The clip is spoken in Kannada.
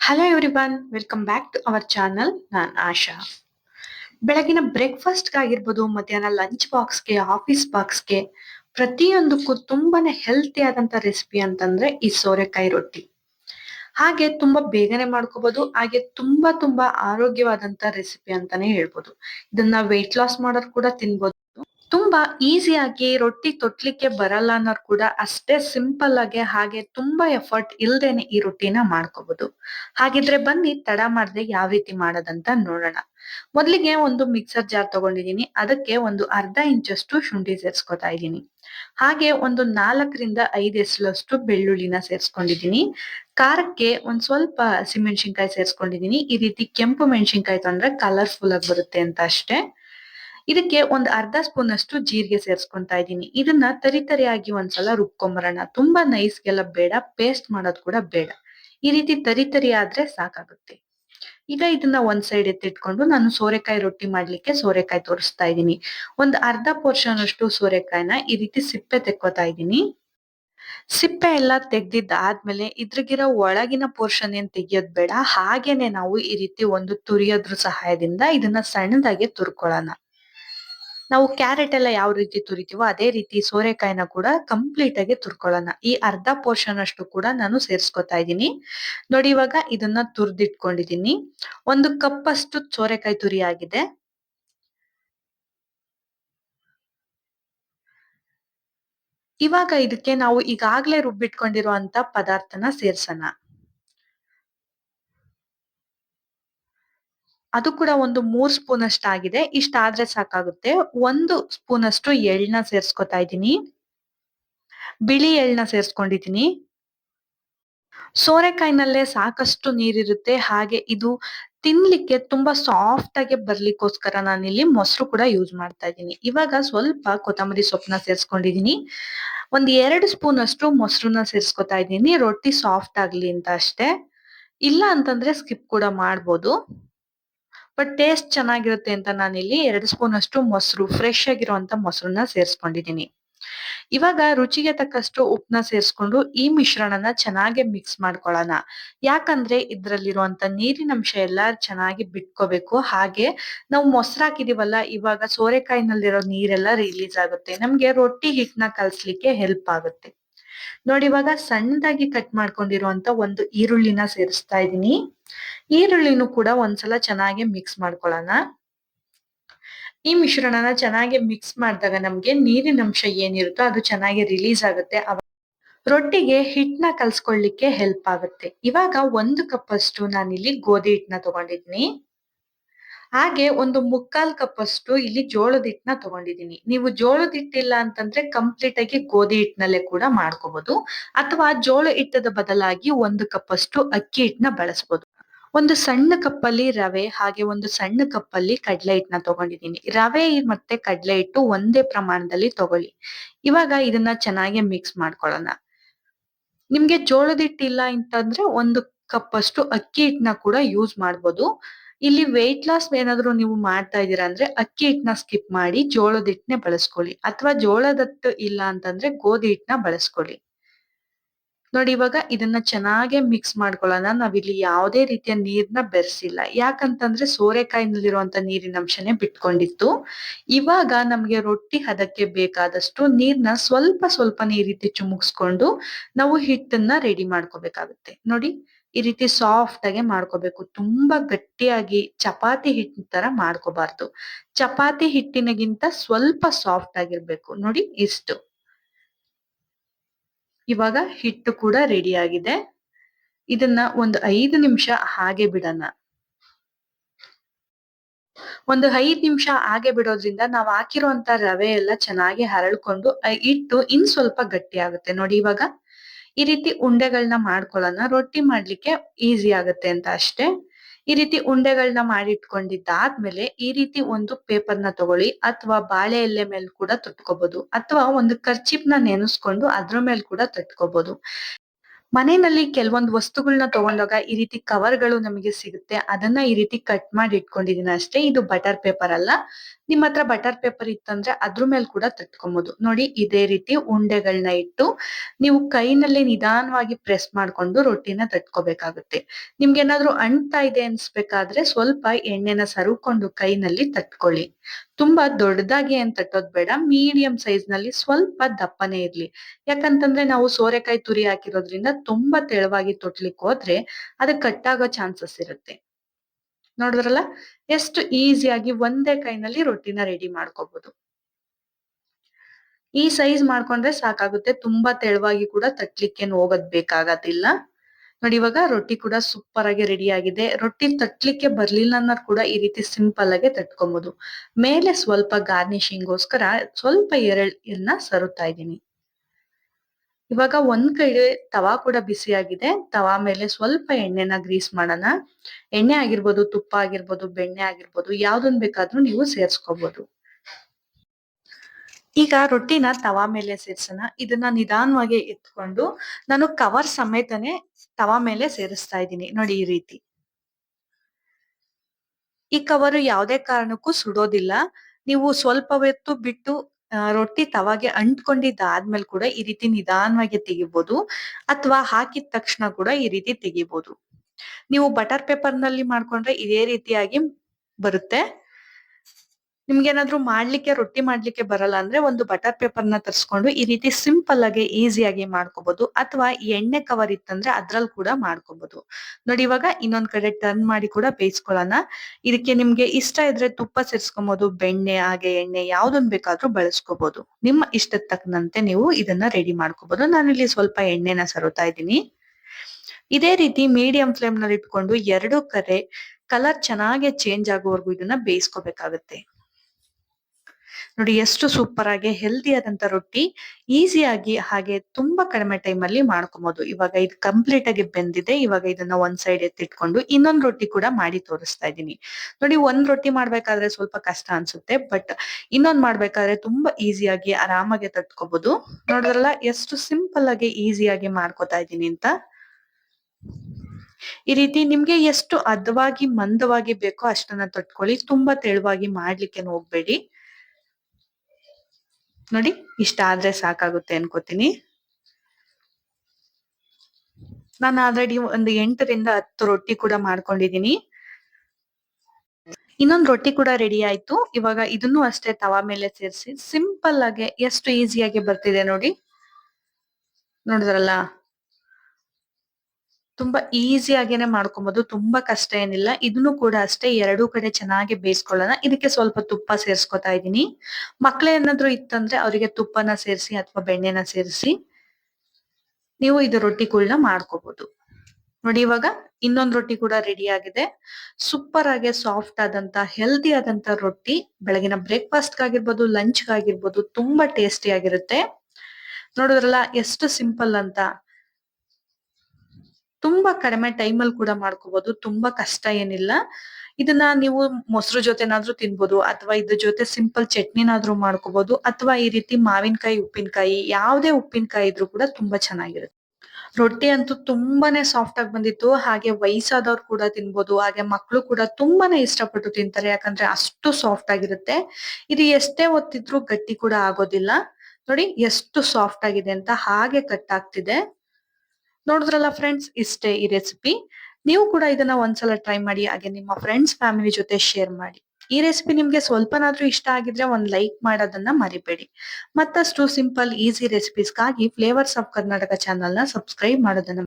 Hello everyone welcome back to our channel ನಾನ್ ಆಶಾ. ಬೆಳಗಿನ ಬ್ರೇಕ್ಫಾಸ್ಟ್ ಆಗಿರ್ಬೋದು, ಮಧ್ಯಾಹ್ನ ಲಂಚ್ ಬಾಕ್ಸ್ಗೆ ಆಫೀಸ್ ಬಾಕ್ಸ್ಗೆ ಪ್ರತಿಯೊಂದಕ್ಕೂ ತುಂಬಾನೇ ಹೆಲ್ತಿ ಆದಂತ ರೆಸಿಪಿ ಅಂತಂದ್ರೆ ಈ ಸೋರೆಕಾಯಿ ರೊಟ್ಟಿ. ಹಾಗೆ ತುಂಬಾ ಬೇಗನೆ ಮಾಡ್ಕೋಬಹುದು ಹಾಗೆ ತುಂಬಾ ತುಂಬಾ ಆರೋಗ್ಯವಾದಂತ ರೆಸಿಪಿ ಅಂತಾನೆ ಹೇಳ್ಬೋದು. ಇದನ್ನ ವೆಯ್ಟ್ ಲಾಸ್ ಮಾಡೋರು ಕೂಡ ತಿನ್ಬೋದು. ತುಂಬಾ ಈಸಿಯಾಗಿ ರೊಟ್ಟಿ ತೊಟ್ಲಿಕ್ಕೆ ಬರಲ್ಲ ಅನ್ನೋರು ಕೂಡ ಅಷ್ಟೇ ಸಿಂಪಲ್ ಆಗಿ ಹಾಗೆ ತುಂಬಾ ಎಫರ್ಟ್ ಇಲ್ದೇನೆ ಈ ರೊಟ್ಟಿನ ಮಾಡ್ಕೋಬಹುದು ಹಾಗಿದ್ರೆ ಬನ್ನಿ ತಡ ಮಾಡದೆ ಯಾವ ರೀತಿ ಮಾಡೋದಂತ ನೋಡೋಣ. ಮೊದಲಿಗೆ ಒಂದು ಮಿಕ್ಸರ್ ಜಾರ್ ತಗೊಂಡಿದೀನಿ ಅದಕ್ಕೆ ಒಂದು ಅರ್ಧ ಇಂಚಷ್ಟು ಶುಂಠಿ ಸೇರ್ಸ್ಕೊತಾ ಇದ್ದೀನಿ. ಹಾಗೆ ಒಂದು ನಾಲ್ಕರಿಂದ ಐದು ಎಸಲಷ್ಟು ಬೆಳ್ಳುಳ್ಳಿನ ಸೇರ್ಸ್ಕೊಂಡಿದೀನಿ ಖಾರಕ್ಕೆ ಒಂದ್ ಸ್ವಲ್ಪ ಹಸಿಮೆಣಸಿನ್ಕಾಯಿ ಸೇರ್ಸ್ಕೊಂಡಿದೀನಿ ಈ ರೀತಿ ಕೆಂಪು ಮೆಣಸಿನ್ಕಾಯಿ ತಂದ್ರೆ ಕಲರ್ಫುಲ್ ಆಗಿ ಬರುತ್ತೆ ಅಂತ ಅಷ್ಟೇ. ಇದಕ್ಕೆ ಒಂದ್ ಅರ್ಧ ಸ್ಪೂನ್ ಅಷ್ಟು ಜೀರಿಗೆ ಸೇರಿಸ್ಕೊಂತಾ ಇದ್ದೀನಿ. ಇದನ್ನ ತರಿತರಿಯಾಗಿ ಒಂದ್ಸಲ ರುಬ್ಕೊಂಬರೋಣ. ತುಂಬಾ ನೈಸ್ಗೆಲ್ಲ ಬೇಡ ಪೇಸ್ಟ್ ಮಾಡೋದ್ ಕೂಡ ಬೇಡ. ಈ ರೀತಿ ತರಿತರಿ ಆದ್ರೆ ಸಾಕಾಗುತ್ತೆ. ಈಗ ಇದನ್ನ ಒಂದ್ ಸೈಡ್ ಎತ್ತಿಟ್ಕೊಂಡು ನಾನು ಸೋರೆಕಾಯಿ ರೊಟ್ಟಿ ಮಾಡ್ಲಿಕ್ಕೆ ಸೋರೆಕಾಯಿ ತೋರಿಸ್ತಾ ಇದ್ದೀನಿ. ಒಂದ್ ಅರ್ಧ ಪೋರ್ಷನ್ ಅಷ್ಟು ಸೋರೆಕಾಯಿನ ಈ ರೀತಿ ಸಿಪ್ಪೆ ತೆಕ್ಕೋತಾ ಇದ್ದೀನಿ. ಸಿಪ್ಪೆ ಎಲ್ಲ ತೆಗ್ದಿದ್ದಾದ್ಮೇಲೆ ಇದ್ರಗಿರೋ ಒಳಗಿನ ಪೋರ್ಷನ್ ಏನ್ ತೆಗಿಯೋದ್ ಬೇಡ, ಹಾಗೇನೆ ನಾವು ಈ ರೀತಿ ಒಂದು ತುರಿಯೋದ್ರ ಸಹಾಯದಿಂದ ಇದನ್ನ ಸಣ್ಣದಾಗಿ ತುರ್ಕೊಳ್ಳೋಣ. ನಾವು ಕ್ಯಾರೆಟ್ ಎಲ್ಲ ಯಾವ ರೀತಿ ತುರಿತೀವೋ ಅದೇ ರೀತಿ ಸೋರೆಕಾಯಿನ ಕೂಡ ಕಂಪ್ಲೀಟ್ ಆಗಿ ತುರ್ಕೊಳ್ಳೋಣ. ಈ ಅರ್ಧ ಪೋರ್ಷನ್ ಅಷ್ಟು ಕೂಡ ನಾನು ಸೇರಿಸ್ಕೊತಾ ಇದ್ದೀನಿ. ನೋಡಿ ಇವಾಗ ಇದನ್ನ ತುರ್ದಿಟ್ಕೊಂಡಿದೀನಿ ಒಂದು ಕಪ್ ಅಷ್ಟು ಸೋರೆಕಾಯಿ ತುರಿ ಆಗಿದೆ. ಇವಾಗ ಇದಕ್ಕೆ ನಾವು ಈಗಾಗಲೇ ರುಬ್ಬಿಟ್ಕೊಂಡಿರುವಂತ ಪದಾರ್ಥನ ಸೇರ್ಸೋಣ. ಅದು ಕೂಡ ಒಂದು ಮೂರ್ ಸ್ಪೂನ್ ಅಷ್ಟು ಆಗಿದೆ ಇಷ್ಟ ಆದ್ರೆ ಸಾಕಾಗುತ್ತೆ. ಒಂದು ಸ್ಪೂನ್ ಅಷ್ಟು ಎಳ್ಳನ್ನ ಸೇರ್ಸ್ಕೊತಾ ಇದ್ದೀನಿ. ಬಿಳಿ ಎಳ್ಳನ್ನ ಸೇರ್ಸ್ಕೊಂಡಿದೀನಿ ಸೋರೆಕಾಯಿನಲ್ಲೇ ಸಾಕಷ್ಟು ನೀರಿರುತ್ತೆ. ಹಾಗೆ ಇದು ತಿನ್ಲಿಕ್ಕೆ ತುಂಬಾ ಸಾಫ್ಟ್ ಆಗಿ ಬರ್ಲಿಕ್ಕೋಸ್ಕರ ನಾನಿಲ್ಲಿ ಮೊಸರು ಕೂಡ ಯೂಸ್ ಮಾಡ್ತಾ ಇದ್ದೀನಿ. ಇವಾಗ ಸ್ವಲ್ಪ ಕೊತ್ತಂಬರಿ ಸೊಪ್ಪನ್ನ ಸೇರಿಸ್ಕೊಂಡಿದ್ದೀನಿ. ಒಂದ್ ಎರಡು ಸ್ಪೂನ್ ಅಷ್ಟು ಮೊಸರನ್ನ ಸೇರಿಸ್ಕೊತಾ ಇದ್ದೀನಿ. ರೊಟ್ಟಿ ಸಾಫ್ಟ್ ಆಗ್ಲಿ ಅಂತ ಅಷ್ಟೇ. ಇಲ್ಲ ಅಂತಂದ್ರೆ ಸ್ಕಿಪ್ ಕೂಡ ಮಾಡ್ಬೋದು. ಬಟ್ ಟೇಸ್ಟ್ ಚೆನ್ನಾಗಿರುತ್ತೆ ಅಂತ ನಾನಿಲ್ಲಿ ಎರಡು ಸ್ಪೂನ್ ಅಷ್ಟು ಮೊಸರು, ಫ್ರೆಶ್ ಆಗಿರುವಂತ ಮೊಸರನ್ನ ಸೇರಿಸ್ಕೊಂಡಿದ್ದೀನಿ ಇವಾಗ ರುಚಿಗೆ ತಕ್ಕಷ್ಟು ಉಪ್ಪನ್ನ ಸೇರಿಸ್ಕೊಂಡು ಈ ಮಿಶ್ರಣನ ಚೆನ್ನಾಗಿ ಮಿಕ್ಸ್ ಮಾಡ್ಕೊಳ್ಳೋಣ. ಯಾಕಂದ್ರೆ ಇದ್ರಲ್ಲಿರುವಂತ ನೀರಿನಂಶ ಎಲ್ಲ ಚೆನ್ನಾಗಿ ಬಿಟ್ಕೋಬೇಕು. ಹಾಗೆ ನಾವು ಮೊಸರು ಹಾಕಿದೀವಲ್ಲ, ಇವಾಗ ಸೋರೆಕಾಯಿನಲ್ಲಿರೋ ನೀರೆಲ್ಲ ರಿಲೀಸ್ ಆಗುತ್ತೆ. ನಮ್ಗೆ ರೊಟ್ಟಿ ಹಿಟ್ಟನ್ನ ಕಲ್ಸ್ಲಿಕ್ಕೆ ಹೆಲ್ಪ್ ಆಗುತ್ತೆ. ನೋಡಿ, ಇವಾಗ ಸಣ್ಣದಾಗಿ ಕಟ್ ಮಾಡ್ಕೊಂಡಿರುವಂತ ಒಂದು ಈರುಳ್ಳಿನ ಸೇರಿಸ್ತಾ ಇದ್ದೀನಿ. ಈರುಳ್ಳಿನೂ ಕೂಡ ಒಂದ್ಸಲ ಚೆನ್ನಾಗಿ ಮಿಕ್ಸ್ ಮಾಡ್ಕೊಳ್ಳೋಣ. ಈ ಮಿಶ್ರಣನ ಚೆನ್ನಾಗಿ ಮಿಕ್ಸ್ ಮಾಡಿದಾಗ ನಮ್ಗೆ ನೀರಿನ ಅಂಶ ಏನಿರುತ್ತೋ ಅದು ಚೆನ್ನಾಗಿ ರಿಲೀಸ್ ಆಗುತ್ತೆ. ರೊಟ್ಟಿಗೆ ಹಿಟ್ನ ಕಲ್ಸ್ಕೊಳ್ಳಿಕ್ಕೆ ಹೆಲ್ಪ್ ಆಗುತ್ತೆ. ಇವಾಗ ಒಂದು ಕಪ್ ಅಷ್ಟು ನಾನಿಲ್ಲಿ ಗೋಧಿ ಹಿಟ್ಟನ್ನ ತಗೊಂಡಿದ್ದೀನಿ. ಹಾಗೆ ಒಂದು ಮುಕ್ಕಾಲ್ ಕಪ್ ಅಷ್ಟು ಇಲ್ಲಿ ಜೋಳದ ಹಿಟ್ಟನ್ನ ತಗೊಂಡಿದ್ದೀನಿ. ನೀವು ಜೋಳದ ಹಿಟ್ಟಿಲ್ಲ ಅಂತಂದ್ರೆ ಕಂಪ್ಲೀಟ್ ಆಗಿ ಗೋಧಿ ಹಿಟ್ಟಿನಲ್ಲೇ ಕೂಡ ಮಾಡ್ಕೋಬಹುದು ಅಥವಾ ಜೋಳ ಹಿಟ್ಟದ ಬದಲಾಗಿ ಒಂದು ಕಪ್ ಅಷ್ಟು ಅಕ್ಕಿ ಹಿಟ್ಟನ್ನ ಬಳಸಬಹುದು ಒಂದು ಸಣ್ಣ ಕಪ್ಪಲ್ಲಿ ರವೆ, ಹಾಗೆ ಒಂದು ಸಣ್ಣ ಕಪ್ಪಲ್ಲಿ ಕಡಲೆ ಹಿಟ್ಟನ್ನ ತಗೊಂಡಿದ್ದೀನಿ. ರವೆ ಮತ್ತೆ ಕಡಲೆ ಹಿಟ್ಟು ಒಂದೇ ಪ್ರಮಾಣದಲ್ಲಿ ತಗೊಳ್ಳಿ. ಇವಾಗ ಇದನ್ನ ಚೆನ್ನಾಗಿ ಮಿಕ್ಸ್ ಮಾಡ್ಕೊಳ್ಳೋಣ. ನಿಮ್ಗೆ ಜೋಳದ ಹಿಟ್ಟಿಲ್ಲ ಅಂತಂದ್ರೆ ಒಂದು ಕಪ್ ಅಷ್ಟು ಅಕ್ಕಿ ಹಿಟ್ಟನ್ನ ಕೂಡ ಯೂಸ್ ಮಾಡ್ಬೋದು. ಇಲ್ಲಿ ವೆಯ್ಟ್ ಲಾಸ್ ಏನಾದ್ರು ನೀವು ಮಾಡ್ತಾ ಇದ್ದೀರಾ ಅಂದ್ರೆ ಅಕ್ಕಿ ಹಿಟ್ಟನ್ನ ಸ್ಕಿಪ್ ಮಾಡಿ ಜೋಳದ ಹಿಟ್ಟನ್ನೇ ಬಳಸ್ಕೊಳ್ಳಿ. ಅಥವಾ ಜೋಳದ ಹಿಟ್ಟು ಇಲ್ಲ ಅಂತಂದ್ರೆ ಗೋಧಿ ಹಿಟ್ಟನ್ನ ಬಳಸ್ಕೊಳ್ಳಿ. ನೋಡಿ ಇವಾಗ ಇದನ್ನ ಚೆನ್ನಾಗೆ ಮಿಕ್ಸ್ ಮಾಡ್ಕೊಳ್ಳೋಣ. ನಾವಿಲ್ಲಿ ಯಾವುದೇ ರೀತಿಯ ನೀರ್ನ ಬೆರೆಸಿಲ್ಲ. ಯಾಕಂತಂದ್ರೆ ಸೋರೆಕಾಯಿನಲ್ಲಿರುವಂತ ನೀರಿನ ಅಂಶನೇ ಬಿಟ್ಕೊಂಡಿತ್ತು. ಇವಾಗ ನಮ್ಗೆ ರೊಟ್ಟಿ ಹದಕ್ಕೆ ಬೇಕಾದಷ್ಟು ನೀರ್ನ ಸ್ವಲ್ಪ ಸ್ವಲ್ಪ ಈ ರೀತಿ ಚುಮುಕ್ಸ್ಕೊಂಡು ನಾವು ಹಿಟ್ಟನ್ನ ರೆಡಿ ಮಾಡ್ಕೋಬೇಕಾಗುತ್ತೆ. ನೋಡಿ ಈ ರೀತಿ ಸಾಫ್ಟ್ ಆಗಿ ಮಾಡ್ಕೋಬೇಕು. ತುಂಬಾ ಗಟ್ಟಿಯಾಗಿ ಚಪಾತಿ ಹಿಟ್ಟಿನ ತರ ಮಾಡ್ಕೋಬಾರ್ದು. ಚಪಾತಿ ಹಿಟ್ಟಿನಗಿಂತ ಸ್ವಲ್ಪ ಸಾಫ್ಟ್ ಆಗಿರ್ಬೇಕು. ನೋಡಿ ಇಷ್ಟು. ಇವಾಗ ಹಿಟ್ಟು ಕೂಡ ರೆಡಿ ಆಗಿದೆ. ಇದನ್ನ ಒಂದು ಐದು ನಿಮಿಷ ಹಾಗೆ ಬಿಡೋಣ. ಒಂದು ಐದು ನಿಮಿಷ ಹಾಗೆ ಬಿಡೋದ್ರಿಂದ ನಾವು ಹಾಕಿರುವಂತ ರವೆ ಎಲ್ಲ ಚೆನ್ನಾಗಿ ಹರಳ್ಕೊಂಡು ಹಿಟ್ಟು ಇನ್ ಸ್ವಲ್ಪ ಗಟ್ಟಿ ಆಗುತ್ತೆ ನೋಡಿ ಇವಾಗ ಈ ರೀತಿ ಉಂಡೆಗಳನ್ನ ಮಾಡ್ಕೊಳ್ಳೋಣ. ರೊಟ್ಟಿ ಮಾಡ್ಲಿಕ್ಕೆ ಈಸಿ ಆಗುತ್ತೆ ಅಂತ ಅಷ್ಟೇ. ಈ ರೀತಿ ಉಂಡೆಗಳನ್ನ ಮಾಡಿಟ್ಕೊಂಡಿದ್ದಾದ್ಮೇಲೆ ಈ ರೀತಿ ಒಂದು ಪೇಪರ್ನ ತಗೊಳ್ಳಿ ಅಥವಾ ಬಾಳೆ ಎಲೆ ಮೇಲೆ ಕೂಡ ತಟ್ಕೋಬಹುದು ಅಥವಾ ಒಂದು ಕರ್ಚಿಪ್ನ ನೆನೆಸ್ಕೊಂಡು ಅದ್ರ ಮೇಲೆ ಕೂಡ ತಟ್ಕೋಬಹುದು ಮನೆಯಲ್ಲಿ ಕೆಲವೊಂದು ವಸ್ತುಗಳನ್ನ ತಗೊಂಡಾಗ ಈ ರೀತಿ ಕವರ್ಗಳು ನಮಗೆ ಸಿಗುತ್ತೆ. ಅದನ್ನ ಈ ರೀತಿ ಕಟ್ ಮಾಡಿ ಇಟ್ಕೊಂಡಿದೀನಿ ಅಷ್ಟೇ. ಇದು ಬಟರ್ ಪೇಪರ್ ಅಲ್ಲ. ನಿಮ್ಮ ಹತ್ರ ಬಟರ್ ಪೇಪರ್ ಇತ್ತಂದ್ರೆ ಅದ್ರ ಮೇಲೆ ಕೂಡ ತಟ್ಕೊಬಹುದು ನೋಡಿ, ಇದೇ ರೀತಿ ಉಂಡೆಗಳನ್ನ ಇಟ್ಟು ನೀವು ಕೈನಲ್ಲಿ ನಿಧಾನವಾಗಿ ಪ್ರೆಸ್ ಮಾಡ್ಕೊಂಡು ರೊಟ್ಟಿನ ತಟ್ಕೋಬೇಕಾಗುತ್ತೆ. ನಿಮ್ಗೆ ಏನಾದ್ರು ಅಂಟ್ತಾ ಇದೆ ಅನ್ಸ್ಬೇಕಾದ್ರೆ ಸ್ವಲ್ಪ ಎಣ್ಣೆನ ಸರುಕೊಂಡು ಕೈನಲ್ಲಿ ತಟ್ಕೊಳ್ಳಿ. ತುಂಬಾ ದೊಡ್ಡದಾಗಿ ಏನ್ ತಟ್ಟೋದ್ ಬೇಡ. ಮೀಡಿಯಂ ಸೈಜ್ನಲ್ಲಿ ಸ್ವಲ್ಪ ದಪ್ಪನೆ ಇರ್ಲಿ. ಯಾಕಂತಂದ್ರೆ ನಾವು ಸೋರೆಕಾಯಿ ತುರಿ ಹಾಕಿರೋದ್ರಿಂದ ತುಂಬಾ ತೆಳುವಾಗಿ ತೊಟ್ಲಿಕ್ಕೆ ಹೋದ್ರೆ ಅದು ಕಟ್ಟಾಗೋ ಚಾನ್ಸಸ್ ಇರುತ್ತೆ. ನೋಡಿದ್ರಲ್ಲ? ಎಷ್ಟು ಈಸಿಯಾಗಿ ಒಂದೇ ಕೈನಲ್ಲಿ ರೊಟ್ಟಿನ ರೆಡಿ ಮಾಡ್ಕೋಬಹುದು ಈ ಸೈಜ್ ಮಾಡ್ಕೊಂಡ್ರೆ ಸಾಕಾಗುತ್ತೆ. ತುಂಬಾ ತೆಳುವಾಗಿ ಕೂಡ ತಟ್ಲಿಕ್ಕೆ ಹೋಗೋದ್ ಬೇಕಾಗತ್ತಿಲ್ಲ ನೋಡಿ, ಇವಾಗ ರೊಟ್ಟಿ ಕೂಡ ಸೂಪರ್ ಆಗಿ ರೆಡಿ ಆಗಿದೆ. ರೊಟ್ಟಿ ತಟ್ಲಿಕ್ಕೆ ಬರ್ಲಿಲ್ಲ ಅನ್ನೋದು ಕೂಡ ಈ ರೀತಿ ಸಿಂಪಲ್ ಆಗಿ ತಟ್ಕೊಬಹುದು ಮೇಲೆ ಸ್ವಲ್ಪ ಗಾರ್ನಿಶಿಂಗ್ಗೋಸ್ಕರ ಸ್ವಲ್ಪ ಎಳ್ಳ ಸರುತ್ತಾ ಇದ್ದೀನಿ. ಇವಾಗ ಒಂದ್ ಕಡೆ ತವಾ ಕೂಡ ಬಿಸಿ ಆಗಿದೆ. ತವಾ ಮೇಲೆ ಸ್ವಲ್ಪ ಎಣ್ಣೆನ ಗ್ರೀಸ್ ಮಾಡೋಣ. ಎಣ್ಣೆ ಆಗಿರ್ಬೋದು, ತುಪ್ಪ ಆಗಿರ್ಬೋದು, ಬೆಣ್ಣೆ ಆಗಿರ್ಬೋದು, ಯಾವ್ದನ್ ಬೇಕಾದ್ರೂ ನೀವು ಸೇರ್ಸ್ಕೋಬಹುದು ಈಗ ರೊಟ್ಟಿನ ತವಾ ಮೇಲೆ ಸೇರ್ಸೋಣ. ಇದನ್ನ ನಿಧಾನವಾಗಿ ಎತ್ಕೊಂಡು ನಾನು ಕವರ್ ಸಮೇತನೆ ತವಾ ಮೇಲೆ ಸೇರಿಸ್ತಾ ಇದ್ದೀನಿ. ನೋಡಿ ಈ ರೀತಿ. ಈ ಕವರ್ ಯಾವುದೇ ಕಾರಣಕ್ಕೂ ಸುಡೋದಿಲ್ಲ. ನೀವು ಸ್ವಲ್ಪ ಹೊತ್ತು ಬಿಟ್ಟು ಆ, ರೊಟ್ಟಿ ತವಾಗೆ ಅಂಟ್ಕೊಂಡಿದ್ದಾದ್ಮೇಲೆ ಕೂಡ ಈ ರೀತಿ ನಿಧಾನವಾಗಿ ತೆಗಿಬಹುದು ಅಥವಾ ಹಾಕಿದ ತಕ್ಷಣ ಕೂಡ ಈ ರೀತಿ ತೆಗಿಬಹುದು ನೀವು ಬಟರ್ ಪೇಪರ್ನಲ್ಲಿ ಮಾಡ್ಕೊಂಡ್ರೆ ಇದೇ ರೀತಿಯಾಗಿ ಬರುತ್ತೆ. ನಿಮ್ಗೇನಾದ್ರೂ ಮಾಡ್ಲಿಕ್ಕೆ, ರೊಟ್ಟಿ ಮಾಡ್ಲಿಕ್ಕೆ ಬರಲ್ಲ ಅಂದ್ರೆ ಒಂದು ಬಟರ್ ಪೇಪರ್ನ ತರಿಸ್ಕೊಂಡು ಈ ರೀತಿ ಸಿಂಪಲ್ ಆಗಿ ಈಸಿಯಾಗಿ ಮಾಡ್ಕೋಬಹುದು ಅಥವಾ ಎಣ್ಣೆ ಕವರ್ ಇತ್ತಂದ್ರೆ ಅದ್ರಲ್ಲಿ ಕೂಡ ಮಾಡ್ಕೋಬಹುದು ನೋಡಿ ಇವಾಗ ಇನ್ನೊಂದ್ ಕಡೆ ಟರ್ನ್ ಮಾಡಿ ಕೂಡ ಬೇಯಿಸ್ಕೊಳ್ಳೋಣ. ಇದಕ್ಕೆ ನಿಮ್ಗೆ ಇಷ್ಟ ಇದ್ರೆ ತುಪ್ಪ ಸೇರಿಸ್ಕೊಬಹುದು ಬೆಣ್ಣೆ, ಹಾಗೆ ಎಣ್ಣೆ ಯಾವ್ದನ್ ಬೇಕಾದ್ರೂ ಬಳಸ್ಕೋಬಹುದು ನಿಮ್ಮ ಇಷ್ಟದ ತಕ್ಕಂತೆ ನೀವು ಇದನ್ನ ರೆಡಿ ಮಾಡ್ಕೋಬಹುದು ನಾನಿಲ್ಲಿ ಸ್ವಲ್ಪ ಎಣ್ಣೆನ ಸರುತ್ತಾ ಇದ್ದೀನಿ. ಇದೇ ರೀತಿ ಮೀಡಿಯಂ ಫ್ಲೇಮ್ನಲ್ಲಿ ಇಟ್ಕೊಂಡು ಎರಡು ಕರೆ ಕಲರ್ ಚೆನ್ನಾಗಿ ಚೇಂಜ್ ಆಗೋವರೆಗೂ ಇದನ್ನ ಬೇಯಿಸ್ಕೋಬೇಕಾಗತ್ತೆ. ನೋಡಿ ಎಷ್ಟು ಸೂಪರ್ ಆಗಿ ಹೆಲ್ದಿ ಆದಂತ ರೊಟ್ಟಿ ಈಸಿಯಾಗಿ ಹಾಗೆ ತುಂಬಾ ಕಡಿಮೆ ಟೈಮ್ ಅಲ್ಲಿ ಮಾಡ್ಕೊಬಹುದು ಇವಾಗ ಇದು ಕಂಪ್ಲೀಟ್ ಆಗಿ ಬೆಂದಿದೆ. ಇವಾಗ ಇದನ್ನ ಒಂದ್ ಸೈಡ್ ಎತ್ತಿಟ್ಕೊಂಡು ಇನ್ನೊಂದ್ ರೊಟ್ಟಿ ಕೂಡ ಮಾಡಿ ತೋರಿಸ್ತಾ ಇದ್ದೀನಿ. ನೋಡಿ ಒಂದ್ ರೊಟ್ಟಿ ಮಾಡ್ಬೇಕಾದ್ರೆ ಸ್ವಲ್ಪ ಕಷ್ಟ ಅನ್ಸುತ್ತೆ ಬಟ್ ಇನ್ನೊಂದ್ ಮಾಡ್ಬೇಕಾದ್ರೆ ತುಂಬಾ ಈಸಿಯಾಗಿ ಆರಾಮಾಗಿ ತಟ್ಕೋಬಹುದು ನೋಡಿದ್ರಲ್ಲ ಎಷ್ಟು ಸಿಂಪಲ್ ಆಗಿ ಈಸಿಯಾಗಿ ಮಾಡ್ಕೊತಾ ಇದ್ದೀನಿ ಅಂತ. ಈ ರೀತಿ ನಿಮ್ಗೆ ಎಷ್ಟು ಹದವಾಗಿ ಮಂದವಾಗಿ ಬೇಕೋ ಅಷ್ಟನ್ನ ತಟ್ಕೊಳ್ಳಿ. ತುಂಬಾ ತೆಳುವಾಗಿ ಮಾಡ್ಲಿಕ್ಕೆ ಹೋಗ್ಬೇಡಿ. ನೋಡಿ, ಇಷ್ಟ ಆದ್ರೆ ಸಾಕಾಗುತ್ತೆ ಅನ್ಕೋತೀನಿ. ನಾನು ಆಲ್ರೆಡಿ ಒಂದು ಎಂಟರಿಂದ ಹತ್ತು ರೊಟ್ಟಿ ಕೂಡ ಮಾಡ್ಕೊಂಡಿದೀನಿ. ಇನ್ನೊಂದು ರೊಟ್ಟಿ ಕೂಡ ರೆಡಿ ಆಯ್ತು. ಇವಾಗ ಇದನ್ನು ಅಷ್ಟೇ ತವಾ ಮೇಲೆ ಸೇರಿಸಿ ಸಿಂಪಲ್ ಆಗಿ ಎಷ್ಟು ಈಸಿಯಾಗಿ ಬರ್ತಿದೆ ನೋಡಿ. ನೋಡಿದ್ರಲ್ಲ? ತುಂಬಾ ಈಸಿ ಆಗೇನೆ ಮಾಡ್ಕೊಬಹುದು ತುಂಬಾ ಕಷ್ಟ ಏನಿಲ್ಲ. ಇದನ್ನು ಕೂಡ ಅಷ್ಟೇ ಎರಡೂ ಕಡೆ ಚೆನ್ನಾಗಿ ಬೇಯಿಸ್ಕೊಳ್ಳೋಣ. ಇದಕ್ಕೆ ಸ್ವಲ್ಪ ತುಪ್ಪ ಸೇರಿಸ್ಕೊತಾ ಇದ್ದೀನಿ. ಮಕ್ಳು ಏನಾದ್ರು ಇತ್ತಂದ್ರೆ ಅವರಿಗೆ ತುಪ್ಪನ ಸೇರಿಸಿ ಅಥವಾ ಬೆಣ್ಣೆನ ಸೇರಿಸಿ ನೀವು ಇದು ರೊಟ್ಟಿಗಳನ್ನ ಮಾಡ್ಕೋಬಹುದು ನೋಡಿ ಇವಾಗ ಇನ್ನೊಂದು ರೊಟ್ಟಿ ಕೂಡ ರೆಡಿ ಆಗಿದೆ. ಸೂಪರ್ ಆಗಿ ಸಾಫ್ಟ್ ಆದಂತ ಹೆಲ್ದಿ ಆದಂತ ರೊಟ್ಟಿ ಬೆಳಗಿನ ಬ್ರೇಕ್ಫಾಸ್ಟ್ ಆಗಿರ್ಬೋದು ಲಂಚ್ ಆಗಿರ್ಬೋದು ತುಂಬಾ ಟೇಸ್ಟಿ ಆಗಿರುತ್ತೆ. ನೋಡಿದ್ರಲ್ಲ, ಎಷ್ಟು ಸಿಂಪಲ್ ಅಂತ. ತುಂಬಾ ಕಡಿಮೆ ಟೈಮ್ ಅಲ್ಲಿ ಕೂಡ ಮಾಡ್ಕೋಬಹುದು ತುಂಬಾ ಕಷ್ಟ ಏನಿಲ್ಲ. ಇದನ್ನ ನೀವು ಮೊಸರು ಜೊತೆನಾದ್ರೂ ತಿನ್ಬೋದು, ಅಥವಾ ಇದ್ರ ಜೊತೆ ಸಿಂಪಲ್ ಚಟ್ನಿನಾದ್ರೂ ಮಾಡ್ಕೋಬಹುದು ಅಥವಾ ಈ ರೀತಿ ಮಾವಿನಕಾಯಿ, ಉಪ್ಪಿನಕಾಯಿ, ಯಾವುದೇ ಉಪ್ಪಿನಕಾಯಿ ಇದ್ರೂ ಕೂಡ ತುಂಬಾ ಚೆನ್ನಾಗಿರುತ್ತೆ. ರೊಟ್ಟಿ ಅಂತೂ ತುಂಬಾನೇ ಸಾಫ್ಟ್ ಆಗಿ ಬಂದಿತ್ತು, ಹಾಗೆ ವಯಸ್ಸಾದವ್ರು ಕೂಡ ತಿನ್ಬೋದು, ಹಾಗೆ ಮಕ್ಕಳು ಕೂಡ ತುಂಬಾನೇ ಇಷ್ಟಪಟ್ಟು ತಿಂತಾರೆ, ಯಾಕಂದ್ರೆ ಅಷ್ಟು ಸಾಫ್ಟ್ ಆಗಿರುತ್ತೆ. ಇದು ಎಷ್ಟೇ ಒತ್ತಿದ್ರು ಗಟ್ಟಿ ಕೂಡ ಆಗೋದಿಲ್ಲ. ನೋಡಿ, ಎಷ್ಟು ಸಾಫ್ಟ್ ಆಗಿದೆ ಅಂತ ಹಾಗೆ ಕಟ್ ಆಗ್ತಿದೆ. ನೋಡಿದ್ರಲ್ಲ ಫ್ರೆಂಡ್ಸ್ ಇಷ್ಟೇ ಈ ರೆಸಿಪಿ ನೀವು ಕೂಡ ಇದನ್ನ ಒಂದ್ಸಲ ಟ್ರೈ ಮಾಡಿ, ಹಾಗೆ ನಿಮ್ಮ ಫ್ರೆಂಡ್ಸ್ ಫ್ಯಾಮಿಲಿ ಜೊತೆ ಶೇರ್ ಮಾಡಿ. ಈ ರೆಸಿಪಿ ನಿಮ್ಗೆ ಸ್ವಲ್ಪನಾದ್ರೂ ಇಷ್ಟ ಆಗಿದ್ರೆ ಒಂದ್ ಲೈಕ್ ಮಾಡೋದನ್ನ ಮರಿಬೇಡಿ. ಮತ್ತಷ್ಟು ಸಿಂಪಲ್ ಈಸಿ ರೆಸಿಪೀಸ್ಗಾಗಿ ಫ್ಲೇವರ್ಸ್ ಆಫ್ ಕರ್ನಾಟಕ ಚಾನಲ್ನ ಸಬ್ಸ್ಕ್ರೈಬ್ ಮಾಡೋದನ್ನ